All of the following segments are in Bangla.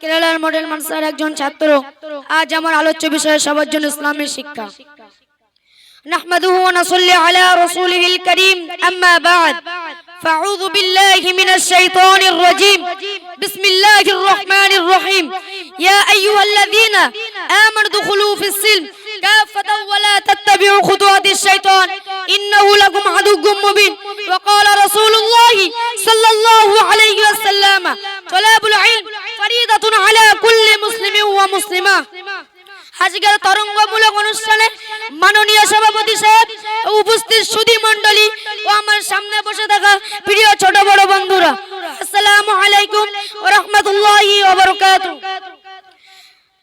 কেরালার মডেল মানসার একজন ছাত্র আজ আমার আলোচ্য বিষয় সবার জন্য ইসলামের শিক্ষা نحمده ونصلي على رسوله الكريم أما بعد فأعوذ بالله من الشيطان الرجيم بسم الله الرحمن الرحيم يا أيها الذين آمنوا ادخلوا في السلم كافة ولا تتبعوا خطوات الشيطان إنه لكم عدو مبين وقال رسول الله صلى الله عليه وسلم طلاب العلم فريضة على كل مسلم ومسلمة আজকের তরঙ্গমূলক অনুষ্ঠানে মাননীয় সভাপতি সাহেব ও উপস্থিত সুধী মণ্ডলী ও আমার সামনে বসে থাকা প্রিয় ছোট বড় বন্ধুরা আসসালামু আলাইকুম ওয়া রাহমাতুল্লাহি ওয়া বারাকাতুহু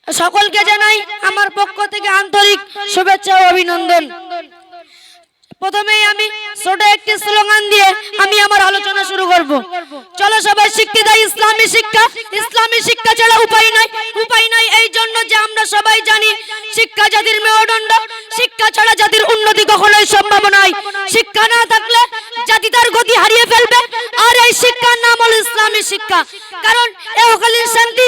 সকলকে জানাই আমার পক্ষ থেকে আন্তরিক শুভেচ্ছা ও অভিনন্দন প্রথমেই আমি ছোট একটি স্লোগান দিয়ে আমি আমার আলোচনা শুরু করব। চলো সবাই শিখতে যাই ইসলামী শিক্ষা। ইসলামী শিক্ষা ছাড়া উপায় নাই। উপায় নাই এই জন্য যে আমরা সবাই জানি শিক্ষা জাতির মেরুদণ্ড। শিক্ষা ছাড়া জাতির উন্নতি কখনোই সম্ভব নয়। শিক্ষা না থাকলে জাতি তার গতি হারিয়ে ফেলবে। আর এই শিক্ষার নাম হলো ইসলামী শিক্ষা। কারণ এহকালীন শান্তি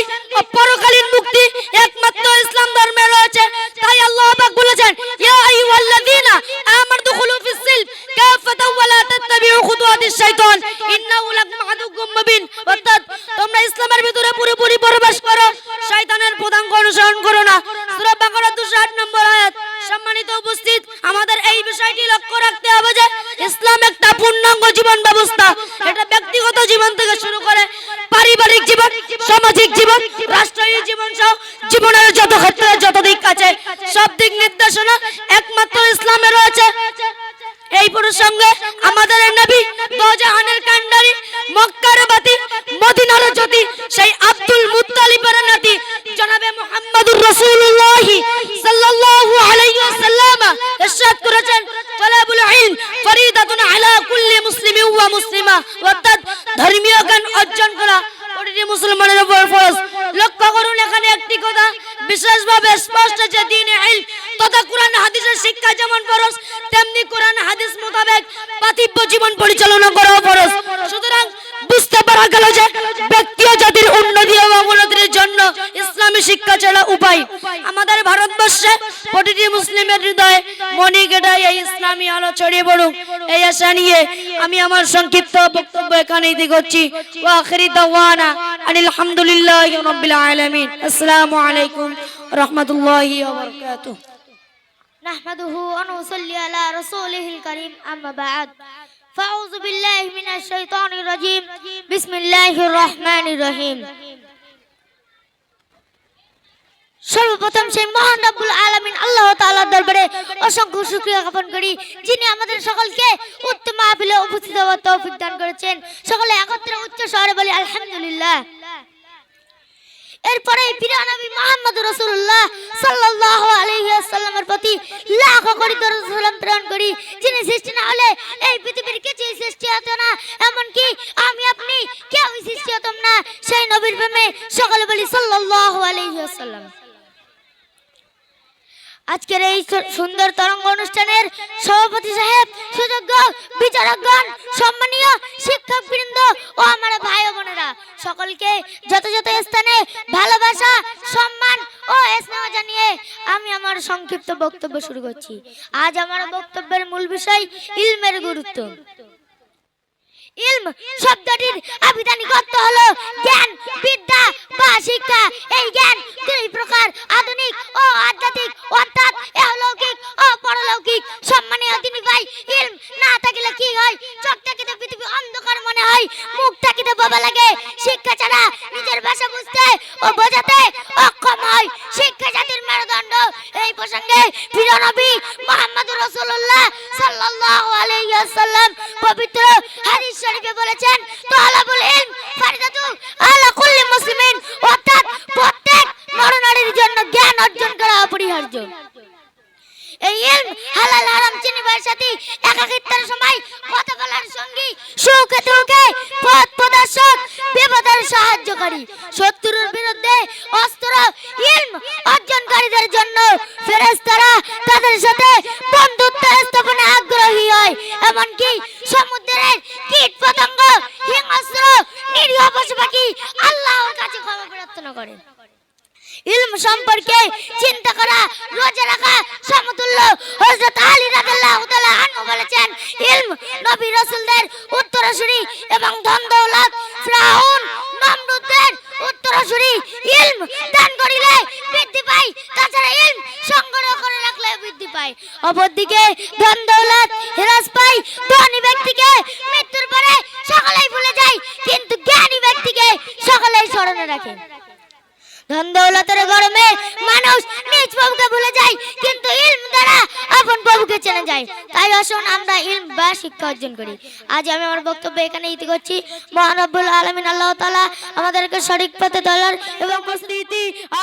কাফাতাও ওয়া লা তাত্তাবিউ খুতুওয়াতিশ শাইতান, ইন্নাহু লাকুম আদুউম মুবিন। অর্থাৎ, তোমরা ইসলামের ভিতরে পুরোপুরি প্রবেশ করো শয়তানের পদাঙ্ক অনুসরণ করো না। সূরা বাকারা 208 নম্বর আয়াত, সম্মানিত উপস্থিত, আমাদের এই বিষয়টি লক্ষ্য রাখতে হবে যে, ইসলাম একটা পূর্ণাঙ্গ জীবন ব্যবস্থা। এটা ব্যক্তিগত জীবন থেকে শুরু করে পারিবারিক জীবন, সামাজিক জীবন, রাষ্ট্রীয় জীবন সহ জীবনের যত ক্ষেত্রে যত দিক আছে সব দিক নির্দেশনা একমাত্র ইসলামে রয়েছে এই প্রসঙ্গে আমাদের এই নবী দোজাহানের কান্ডারি মক্কার বাতি মদিনার জ্যোতি সেই আব্দুল মুত্তালিবের নাতি জনাবে মুহাম্মদুর রাসূলুল্লাহ সাল্লাল্লাহু আলাইহি ওয়াসাল্লাম ইরশাদ করেছেন তলাবুল ইলম ফরিদাতুন আলা কুল্লি মুসলিমিন ওয়া মুসলিমা অর্থাৎ ধর্মীয় জ্ঞান অর্জন করা প্রতিটি মুসলমানের উপর ফরজ লক্ষ্য করুন, এখানে একটি কথা বিশেষভাবে স্পষ্ট যে দিন ইলম তথা কোরআন হাদিসের শিক্ষা যেমন ফরজ, তেমনি কোরআন হাদিস মোতাবেক পাতিব্য জীবন পরিচালনা করাও ফরজ। সুতরাং বুঝতে পারা গেল যে ব্যক্তি জাতির উন্নতি এবং অবনতির জন্য শিক্ষা ছাড়া উপায় আমাদের ভারতবর্ষে প্রতিটি মুসলিমের হৃদয়ে মনে গেটায় এই ইসলামী আলো ছড়িয়ে পড়ুক এই আশা নিয়ে আমি আমার সংক্ষিপ্ত বক্তব্য এখানেই দিগচ্ছি ও আখিরি দাওয়ানা আনিল হামদুলিল্লাহি রাব্বিল আলামিন আসসালামু আলাইকুম রহমতুল্লাহি ওয়া বারাকাতুহু نحمده ونصلي على رسوله الكريم أما بعد فأعوذ بالله من الشيطان الرجيم بسم الله الرحمن الرحيم সর্বপ্রথম সেই মহান রব্বুল আলামিন আল্লাহ তাআলার দরবারে অসংখ্য শুকরিয়া জ্ঞাপন করি, যিনি আমাদের সকলকে উত্তম মাহফিলে উপস্থিত হওয়ার তৌফিক দান করেছেন। সকলে একত্রে উচ্চ স্বরে বলি, আলহামদুলিল্লাহ। এরপরে মুহাম্মদ রাসূলুল্লাহ সাল্লাল্লাহু প্রতি লাখ প্রেরণ করি, যিনি সৃষ্টি না হলে এই পৃথিবীর কিছুই সৃষ্টি হতো না। এমনকি আমি, আপনি কেউই সৃষ্টি হতাম না। সেই নবীর প্রেমে সকলে বলি, সাল্লাল্লাহু আলাইহি ওয়াসাল্লাম। আজকের এই সুন্দর তরঙ্গ অনুষ্ঠানের সভাপতি সাহেব, সুযোগ্য বিচারকগণ, সম্মানীয় শিক্ষকবৃন্দ ও আমার ভাই বোনেরা, সকলকে যথাযথ স্থানে ভালোবাসা, সম্মান ও স্নেহ জানিয়ে আমি আমার সংক্ষিপ্ত বক্তব্য শুরু করছি। আজ আমার বক্তব্যের মূল বিষয় ইলমের গুরুত্ব। ইলম শব্দটির আবিধানিক অর্থ হলো জ্ঞান, বিদ্যা বা শিক্ষা। এই জ্ঞান দুই প্রকার আধুনিক ও আধ্যাত্মিক অর্থাৎ ইহলৌকিক ও পরলৌকিক সম্মানীয় তিনি ভাই ইলম না থাকিলে কি হয়? চোখ থাকিতে পৃথিবী অন্ধকার মনে হয়, মুখ থাকিতে বাবা লাগে। শিক্ষা ছাড়া নিজের ভাষা বুঝতে ও বোঝাতে অক্ষম হয়। শিক্ষা জাতির মেরুদণ্ড। এই প্রসঙ্গে প্রিয় নবী মুহাম্মদুর রাসূলুল্লাহ সাল্লাল্লাহু আলাইহি ওয়াসাল্লাম পবিত্র হাদিস শরীফে বলেছেন তালাবুল ইলম ফারিদাতু আলা কুল্লি মুসলিমিন অর্থাৎ প্রত্যেক নরনারীর জন্য জ্ঞান অর্জন করা অপরিহার্য। এই ইলম হালাল হারাম চিনিবার সাথে একাকিত্বের সময় কথা বলার সঙ্গী, সুখে দুঃখে পথ প্রদর্শক, বিপদের সাহায্যকারী। শত্রুর বিরুদ্ধে অস্ত্র, ইলম অর্জনকারীদের জন্য ফেরেশতারা তাদের সাথে বন্ধুত্ব ইলম সম্পর্কে চিন্তা করা, রোজা রাখা সমতুল্য। হযরত আলী রাদিয়াল্লাহু তাআলা আনহু বলেছেন, ইলম নবী রাসূলদের উত্তরসূরি এবং ধন, দৌলত ফিরাউন নমরুদের উত্তরসূরি। ইলম দান করিলে বৃদ্ধি পায়, তাছাড়া ইলম সংগ্রহ করে রাখলে বৃদ্ধি পায়। অপরদিকে ধন দৌলত হ্রাস পায়, ধনী ব্যক্তিকে মৃত্যুর পরে সকলেই ভুলে যায়, কিন্তু জ্ঞানী ব্যক্তিকে সকলেই স্মরণে রাখে। ধন দৌলতের গরমে মানুষ নিজ প্রভুকে ভুলে যায়, কিন্তু ইলম দ্বারা আপন প্রভুকে চেনে যায়। তাই আসুন আমরা ইলম বা শিক্ষা অর্জন করি। আজ আমি আমার বক্তব্য এখানে ইতি করছি। মহানব্বুল আলমিন, আল্লাহ তালা আমাদেরকে সঠিক পথে তোলার এবং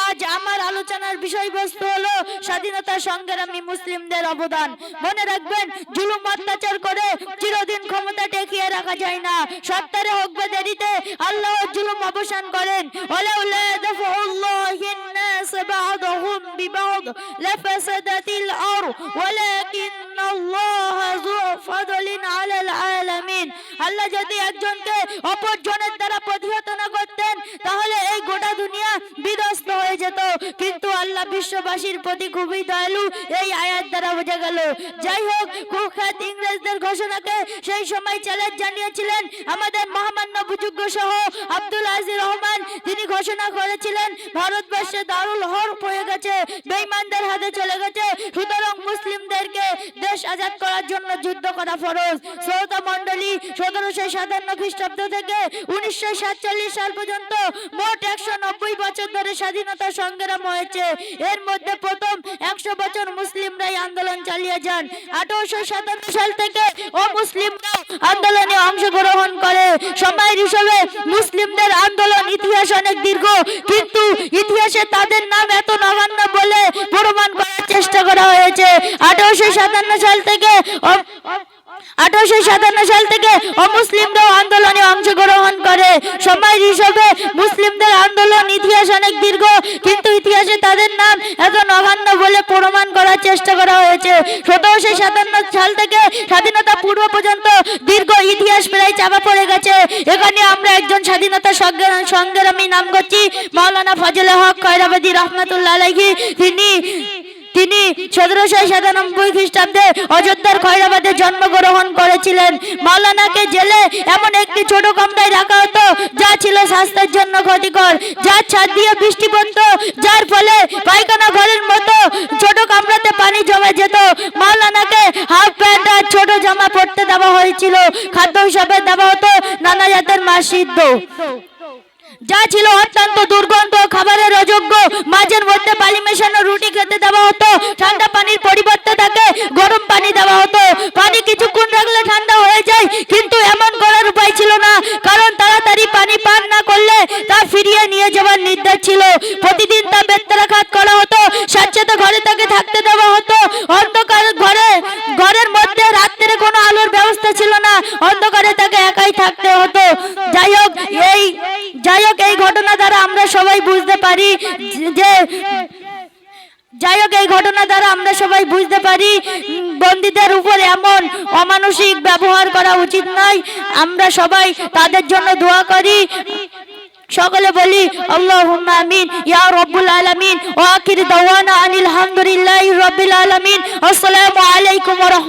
আজ আমার আলোচনার বিষয়বস্তু হলো স্বাধীনতা সংগ্রামী মুসলিমদের অবদান। মনে রাখবেন, জুলুম অত্যাচার করে চিরদিন ক্ষমতা টেকিয়ে রাখা যায় না। সত্তরে হোক দেরিতে আল্লাহ জুলুম অবসান করেন। ওলাউলা দাফাউল্লাহিন الله الناس بعضهم ببعض لفسدت الأرض ولكن الله ذو فضل على আল্লাহ যদি একজনকে অপরজনের দ্বারা প্রতিহত না করতেন, তাহলে এই গোটা দুনিয়া বিধ্বস্ত হয়ে যেত। কিন্তু আল্লাহ বিশ্ববাসীর প্রতি খুবই দয়ালু এই আয়াত দ্বারা বোঝা গেল। যাই হোক, কুখ্যাত ইংরেজদের ঘোষণাকে সেই সময় চ্যালেঞ্জ জানিয়েছিলেন আমাদের মহামান্য বুজুর্গ সহ আব্দুল আজিজ রহমান। তিনি ঘোষণা করেছিলেন, ভারতবর্ষে দারুল হরফ হয়ে গেছে, বেঈমানদের হাতে চলে গেছে। সুতরাং মুসলিমদেরকে দেশ আজাদ করার জন্য যুদ্ধ করা ফরজ। শ্রোতা মণ্ডলী সতেরোশো সাতান্ন খ্রিস্টাব্দ থেকে উনিশশো সাতচল্লিশ সাল পর্যন্ত মোট একশো নব্বই বছর ধরে স্বাধীনতা সংগ্রাম হয়েছে। এর মধ্যে প্রথম একশো বছর মুসলিমরাই আন্দোলন চালিয়ে যান। আঠারোশো সাতান্ন সাল থেকে আন্দোলনে অংশগ্রহণ করে। সময়ের মুসলিমদের আন্দোলন ইতিহাস অনেক দীর্ঘ, কিন্তু ইতিহাসে তাদের নাম এত নগণ্য বলে প্রমাণ করার চেষ্টা করা হয়েছে। আঠারোশো সাতান্ন সাল থেকে আঠারোশো সাতান্ন অমুসলিমরাও আন্দোলনে অংশগ্রহণ করে। সময়ের হিসেবে মুসলিমদের আন্দোলন ইতিহাস অনেক দীর্ঘ, কিন্তু ইতিহাসে তাদের নাম এত নবান্ন বলে প্রমাণ করার চেষ্টা করা হয়েছে। সতেরোশো সাতান্ন সাল থেকে স্বাধীনতা পূর্ব পর্যন্ত দীর্ঘ ইতিহাস প্রায় চাপা পড়ে গেছে। এখানে আমরা একজন স্বাধীনতা সংগ্রাম- নাম করছি, মাওলানা ফজলে হক খয়রাবাদী রহমতুল্লাহ তিনি তিনি সতেরোশো সাতানব্বই খ্রিস্টাব্দে অযোধ্যার খয়রাবাদে জন্মগ্রহণ করেছিলেন। মাওলানাকে জেলে এমন একটি ছোট কামরায় রাখা হতো, যা ছিল স্বাস্থ্যের জন্য ক্ষতিকর যার ছাদ দিয়ে বৃষ্টি পড়তো, যার ফলে পায়খানা ঘরের মতো ছোট কামরাতে পানি জমে যেত। মাওলানাকে হাফ প্যান্ট আর ছোট জামা পরতে দেওয়া হয়েছিল। খাদ্য হিসাবে দেওয়া হতো নানা জাতের মাছ সিদ্ধ যা ছিল অত্যন্ত দুর্গন্ধ, খাবারের অযোগ্য মাঝের মধ্যে বালি মেশানো, রুটি খেতে দেওয়া হতো, ঠান্ডা পানির পরিবর্তে তাকে গরম পানি দেওয়া হতো। পানি কিছুক্ষণ রাখলে ঠান্ডা হয়ে যায়, কিন্তু এমন করার উপায় ছিল না, কারণ তাড়াতাড়ি পানি পান না করলে তা ফিরিয়ে নিয়ে যাওয়ার নির্দেশ ছিল। প্রতিদিন তা বেত্রাঘাত করা হতো স্বেচ্ছাতে ঘরে তাকে থাকতে দেওয়া হতো। অন্ধকার ঘরে, ঘরের মধ্যে রাত্রে কোনো আলোর ব্যবস্থা ছিল না, অন্ধকারে তাকে একাই থাকতে হতো। যাই হোক, এই ঘটনা দ্বারা আমরা সবাই বুঝতে পারি যে, যাই হোক, এই ঘটনা দ্বারা আমরা সবাই বুঝতে পারি, বন্দীদের উপর এমন অমানসিক ব্যবহার করা উচিত নয়। আমরা সবাই তাদের জন্য দোয়া করি। সকলে বলি, আল্লাহুম্মা আমিন, ইয়া আনিল আসসালামু আলাইকুম ওয়া